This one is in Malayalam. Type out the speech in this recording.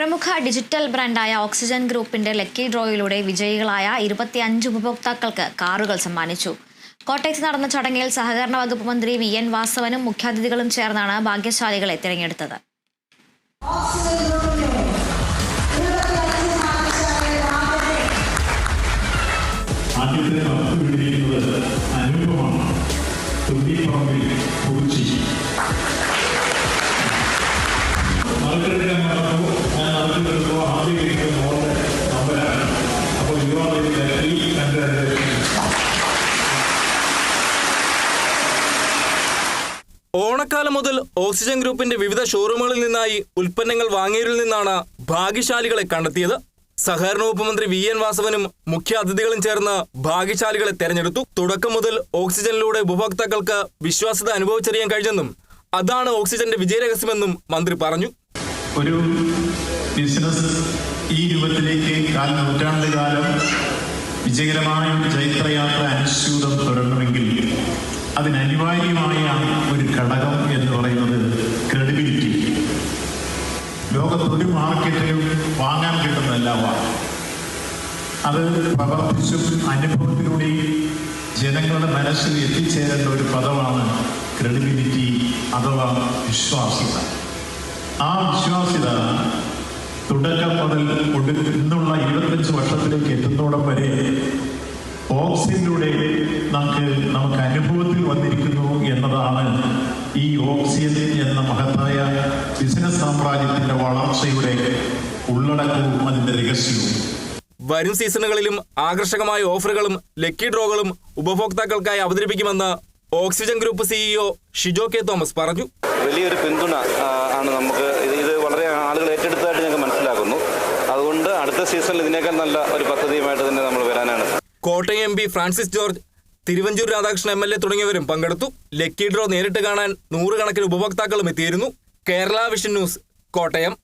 പ്രമുഖ ഡിജിറ്റൽ ബ്രാൻഡായ ഓക്സിജൻ ഗ്രൂപ്പിന്റെ ലക്കി ഡ്രോയിലൂടെ വിജയികളായ ഇരുപത്തിയഞ്ച് ഉപഭോക്താക്കൾക്ക് കാറുകൾ സമ്മാനിച്ചു. കോട്ടയത്ത് നടന്ന ചടങ്ങിൽ സഹകരണ വകുപ്പ് മന്ത്രി വി എൻ വാസവനും മുഖ്യാതിഥികളും ചേർന്നാണ് ഭാഗ്യശാലികളെ തിരഞ്ഞെടുത്തത്. ആദ്യത്തെ അനുഭവമാണ് ഓണക്കാലം മുതൽ ഓക്സിജൻ ഗ്രൂപ്പിന്റെ വിവിധ ഷോറൂമുകളിൽ നിന്നായി ഉൽപ്പന്നങ്ങൾ വാങ്ങിയവരിൽ നിന്നാണ് ഭാഗ്യശാലികളെ കണ്ടെത്തിയത്. സഹകരണ വകുപ്പ് മന്ത്രി വി എൻ വാസവനും മുഖ്യ അതിഥികളും ചേർന്ന് ഭാഗ്യശാലികളെ തെരഞ്ഞെടുത്തു. തുടക്കം മുതൽ ഓക്സിജനിലൂടെ ഉപഭോക്താക്കൾക്ക് വിശ്വാസ്യത അനുഭവിച്ചറിയാൻ കഴിഞ്ഞെന്നും അതാണ് ഓക്സിജന്റെ വിജയരഹസ്യമെന്നും മന്ത്രി പറഞ്ഞു. ഒരു ബിസിനസ് ഈ രൂപത്തിലേക്ക് കാൽ നൂറ്റാണ്ട് കാലം വിജയകരമായ ഒരു ചൈത്രയാത്ര അനുസ്യൂതം തുടരണമെങ്കിൽ അതിന് അനിവാര്യമായ ഒരു ഘടകം എന്ന് പറയുന്നത് ക്രെഡിബിലിറ്റി ലോകത്ത് ഒരു മാർക്കറ്റിലും വാങ്ങാൻ കിട്ടുന്നതല്ല അത് പ്രവർത്തിച്ചും അനുഭവത്തിലൂടെയും ജനങ്ങളുടെ മനസ്സിൽ എത്തിച്ചേരേണ്ട ഒരു പദമാണ് ക്രെഡിബിലിറ്റി അഥവാ വിശ്വാസ്യത. ആ വിശ്വാസ്യത തുടക്കം മുതൽ ഇന്നുള്ള ഇരുപത്തഞ്ച് വർഷത്തിലേക്ക് എത്തുന്നോടം വരെ ഓക്സിജനിലൂടെ നമുക്ക് നമുക്ക് അനുഭവത്തിൽ വന്നിരിക്കുന്നു എന്നതാണ് ഈ ഓക്സിജൻ എന്ന മഹത്തായ ബിസിനസ് സാമ്രാജ്യത്തിന്റെ വളർച്ചയുടെ ഉള്ളടക്കവും അതിന്റെ രഹസ്യവും. വരും സീസണുകളിലും ആകർഷകമായ ഓഫറുകളും ലക്കി ഡ്രോകളും ഉപഭോക്താക്കൾക്കായി അവതരിപ്പിക്കുമെന്ന് oxygen group CEO Shijo K Thomas പറഞ്ഞു. വലിയൊരു പിന്തുണ ആണ് നമുക്ക് ഇത് ഇത് വളരെ ആളുകൾ ഏറ്റെടുത്തതായിട്ട് ഞങ്ങൾക്ക് മനസ്സിലാക്കുന്നു. അതുകൊണ്ട് അടുത്ത സീസണിൽ ഇതിനേക്കാൾ നല്ല ഒരു പദ്ധതിയുമായിട്ട് തന്നെ നമ്മൾ വരാനാണ്. Kottayam M P Francis George Thiruvanchoor Radhakrishnan M L A തുടങ്ങിയവരും പങ്കെടുത്തു. ലക്കി ഡ്രോ നേരിട്ട് കാണാൻ നൂറുകണക്കിന് ഉപഭോക്താക്കളും എത്തിയിരുന്നു. കേരള വിഷൻ ന്യൂസ് കോട്ടയം.